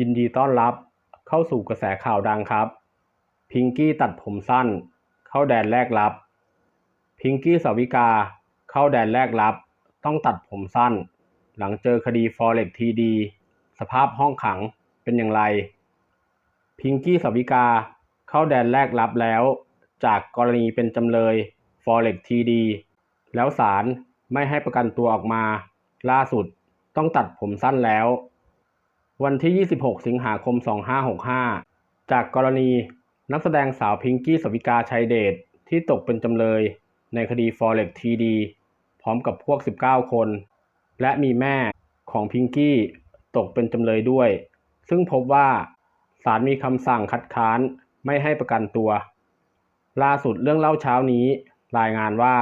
ยินดีต้อนรับเข้าสู่กระแสข่าวดังครับ พิงกี้ตัดผมสั้น เข้าแดนแรกรับ พิงกี้สาวิกา เข้าแดนแรกรับ ต้องตัดผมสั้น หลังเจอคดีฟอเร็กทีดี สภาพห้องขังเป็นอย่างไร พิงกี้สาวิกา เข้าแดนแรกรับแล้ว จากกรณีเป็นจำเลยฟอเร็กทีดี แล้วศาลไม่ให้ประกันตัวออกมา ล่าสุดต้องตัดผมสั้นแล้ว วันที่ 26 สิงหาคม 2565 จากกรณีนักแสดงสาวพิงกี้สวิกาชัยเดชที่ตกเป็นจำเลยในคดี Forex TD พร้อมกับพวก 19 คน และมีแม่ของพิงกี้ตกเป็นจำเลยด้วย ซึ่งพบว่าศาลมีคำสั่งคัดค้านไม่ให้ประกันตัว ล่าสุดเรื่องเล่าเช้านี้รายงานว่า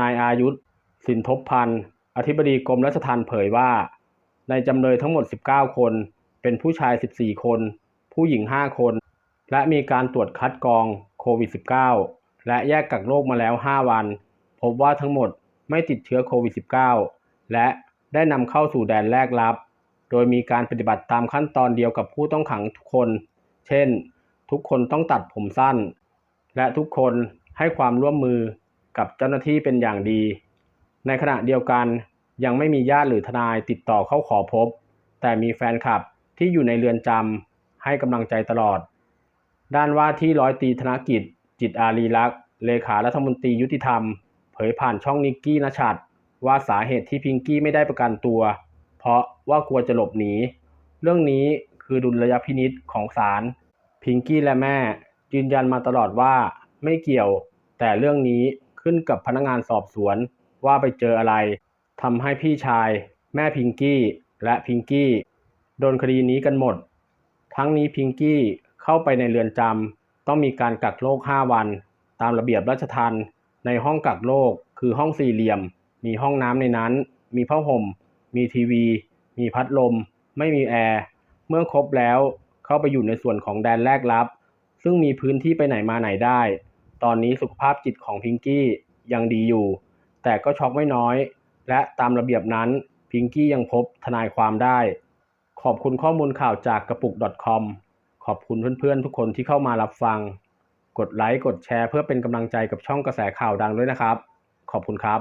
นายอายุธสินทบพันธ์ อธิบดีกรมราชทัณฑ์เผยว่า ในจำเลยทั้งหมด 19 คน เป็นผู้ชาย 14 คน ผู้หญิง 5 คน และมีการตรวจคัดกรองโควิด -19 และแยกกักโรคมาแล้ว 5 วัน พบว่าทั้งหมดไม่ติดเชื้อโควิด -19 และได้นำเข้าสู่แดนแรกรับ โดยมีการปฏิบัติตามขั้นตอนเดียวกับผู้ต้องขังทุกคน เช่น ทุกคนต้องตัดผมสั้น และทุกคนให้ความร่วมมือกับเจ้าหน้าที่เป็นอย่างดี ในขณะเดียวกัน ยังไม่มีญาติหรือทนายติดต่อเข้าขอพบ แต่มีแฟนคลับที่อยู่ในเรือนจำให้กำลังใจตลอด ด้านว่าที่ร้อยตีธนกิจ จิตอารีลักษ์เลขารัฐมนตรียุติธรรม เผยผ่านช่องนิกกี้นชัดว่าสาเหตุที่พิงกี้ไม่ได้ประกันตัว เพราะว่ากลัวจะหลบหนี เรื่องนี้คือดุลยพินิษของศาลพิงกี้และแม่ ยืนยันมาตลอดว่าไม่เกี่ยว แต่เรื่องนี้ขึ้นกับพนักงานสอบสวนว่าไปเจออะไร ทำให้พี่ชาย แม่พิงกี้และพิงกี้โดนคดีนี้กันหมด ทั้งนี้พิงกี้เข้าไปในเรือนจำต้องมีการกักโรค5 วัน ตามระเบียบราชทัณฑ์ในห้องกักโรคคือห้องสี่เหลี่ยม มีห้องน้ำในนั้น มีผ้าห่ม มีทีวี มีพัดลม ไม่มีแอร์ เมื่อครบแล้วเข้าไปอยู่ในส่วนของแดนแรกรับ ซึ่งมีพื้นที่ไปไหนมาไหนได้ ตอนนี้สุขภาพจิตของพิงกี้ยังดีอยู่ แต่ก็ช็อกไม่น้อย และตามระเบียบนั้นพิงกี้ยังพบทนายความได้ ขอบคุณข้อมูลข่าวจากกระปุก .com ขอบคุณเพื่อนๆ ทุกคนที่เข้ามารับฟัง กดไลค์ กดแชร์เพื่อเป็นกำลังใจกับช่องกระแสข่าวดังด้วยนะครับ ขอบคุณครับ